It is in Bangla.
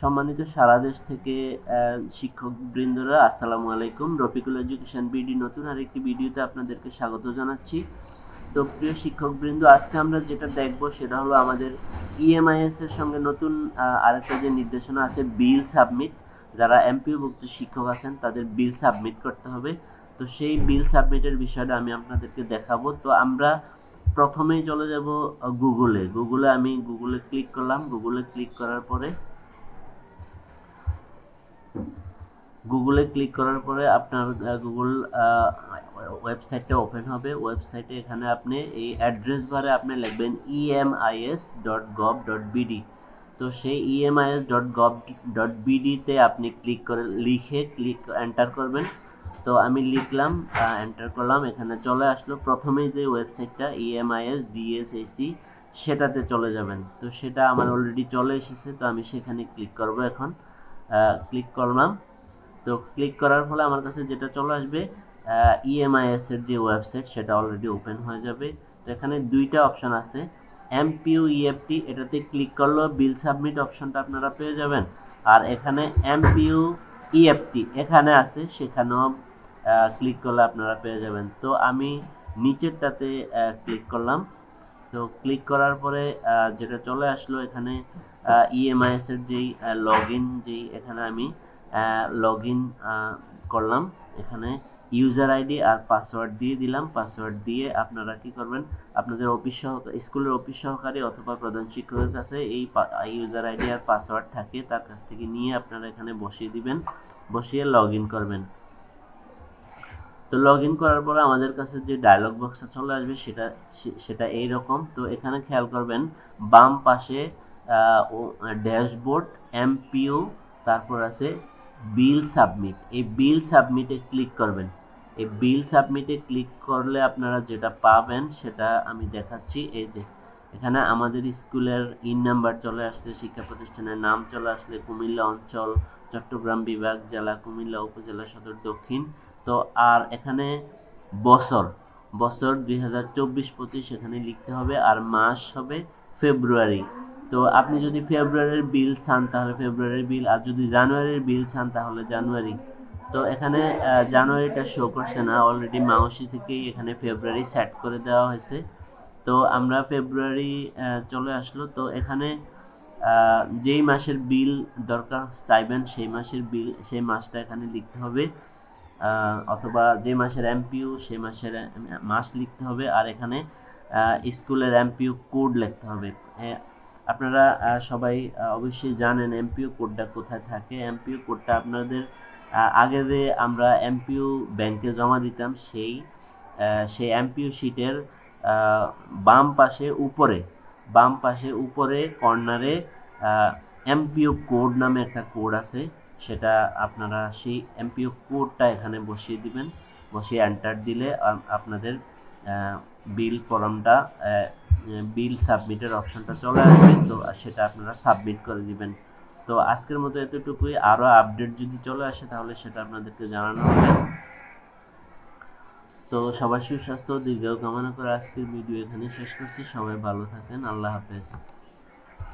সম্মানিত সারা দেশ থেকে শিক্ষক বৃন্দরা আসসালামু আলাইকুম। রফিকুল এডুকেশন বিডি নতুন আরেকটি ভিডিওতে আপনাদেরকে স্বাগত জানাচ্ছি। তো প্রিয় শিক্ষক বৃন্দ আজকে আমরা যেটা দেখব সেটা হলো আমাদের ইএমআইএস এর সঙ্গে নতুন আরেকটা যে নির্দেশনা আছে, বিল সাবমিট। যারা এমপিও ভুক্ত শিক্ষক আছেন, তাদের বিল সাবমিট করতে হবে। তো সেই বিল সাবমিটের বিষয়টা আমি আপনাদেরকে দেখাবো। তো আমরা প্রথমেই চলে যাব গুগলে। গুগলে আমি গুগলে ক্লিক করলাম। গুগলে ক্লিক করার পরে গুগলে ক্লিক করার পরে আপনার গুগল ওয়েবসাইটটা ওপেন হবে। ওয়েবসাইটে এখানে আপনি এই অ্যাড্রেস বারে আপনি লিখবেন EMIS dot gov dot BD তো সেই ইএমআইএস ডট গভ ডট বিডিতে আপনি ক্লিক করে, লিখে ক্লিক এন্টার করবেন। তো আমি লিখলাম এন্টার করলাম। এখানে চলে আসলো। প্রথমেই যে ওয়েবসাইটটা ইএমআইএস ডিএসএসি সেটাতে চলে যাবেন। তো সেটা আমার অলরেডি চলে এসেছে। তো আমি সেখানে ক্লিক করব এখন। ক্লিক করলাম তো ক্লিক করার ফলে আমার কাছে যেটা চলে আসবে ইএমআইএস এর যে ওয়েবসাইট সেটা অলরেডি ওপেন হয়ে যাবে। তো এখানে দুইটা অপশন আছে। এমপিউ ইএফটি এটাতে ক্লিক করলেও বিল সাবমিট অপশনটা আপনারা পেয়ে যাবেন। আর এখানে এমপিউ ইএফটি এখানে আছে, সেখানেও ক্লিক করলে আপনারা পেয়ে যাবেন। তো আমি নিচেরটাতে ক্লিক করলাম। তো ক্লিক করার পরে যেটা চলে আসলো এখানে ইএমআইএস এর যেই লগ ইন যেই, এখানে আমি লগ ইন করলাম। এখানে ইউজার আইডি আর পাসওয়ার্ড দিয়ে দিলাম। পাসওয়ার্ড দিয়ে আপনারা কি করবেন? আপনাদের অফিস স্কুলের অফিস সহকারী অথবা প্রধান শিক্ষকের কাছে এই ইউজার আইডি আর পাসওয়ার্ড থাকে, তার কাছ থেকে নিয়ে আপনারা এখানে বসিয়ে দিবেন, বসিয়ে লগ ইন করবেন। তো লগ ইন করার পরে আমাদের কাছে যে ডায়লগ বক্সটা চলে আসবে, সেটা সেটা এইরকম। তো এখানে খেয়াল করবেন, বাম পাশে ড্যাশবোর্ড, এমপিও, তারপর আছে বিল সাবমিট। এই বিল সাবমিটে ক্লিক করবেন। এই বিল সাবমিটে ক্লিক করলে আপনারা যেটা পাবেন, সেটা আমি দেখাচ্ছি। এই যে, এখানে আমাদের স্কুলের ইন নাম্বার চলে আসছে, শিক্ষা প্রতিষ্ঠানের নাম চলে আসলে, কুমিল্লা অঞ্চল, চট্টগ্রাম বিভাগ জেলা, কুমিল্লা উপজেলা সদর দক্ষিণ। তো আর এখানে বছর বছর দুই হাজার চব্বিশ পঁচিশ এখানে লিখতে হবে, আর মাস হবে ফেব্রুয়ারি। তো আপনি যদি ফেব্রুয়ারির বিল চান, তাহলে ফেব্রুয়ারির বিল, আর যদি জানুয়ারির বিল চান, তাহলে জানুয়ারি। তো এখানে জানুয়ারিটা শো করছে না অলরেডি মাউসি থেকেই এখানে ফেব্রুয়ারি সেট করে দেওয়া হয়েছে। তো আমরা ফেব্রুয়ারি চলে আসলো। তো এখানে যেই মাসের বিল দরকার চাইবেন, সেই মাসের বিল, সেই মাসটা এখানে লিখতে হবে। অথবা যে মাসের এমপিউ সেই মাসের মাস লিখতে হবে। আর এখানে স্কুলের এমপিউ কোড লিখতে হবে। আপনারা সবাই অবশ্যই জানেন এমপিও কোডটা কোথায় থাকে। এমপিও কোডটা আপনাদের আগে যে আমরা এমপিও ব্যাংকে জমা দিতাম, সেই সেই এমপিউ শিটের বাম পাশে উপরে, বাম পাশে উপরে কর্নারে এমপিও কোড নামে একটা কোড আছে। সেটা আপনারা সেই এমপিও কোডটা এখানে বসিয়ে দিবেন। বসিয়ে এন্টার দিলে আপনাদের বিল ফর্মটা বিল সাবমিটের অপশনটা চলে আসবে, তো সেটা আপনারা সাবমিট করে দিবেন। তো আজকের মতো এতটুকুই। আরও আপডেট যদি চলে আসে, তাহলে সেটা আপনাদেরকে জানানো হবে। তো সবাই সুস্বাস্থ্য দীর্ঘ কামনা করে আজকের ভিডিও এখানে শেষ করছি। সবাই ভালো থাকেন। আল্লাহ হাফেজ।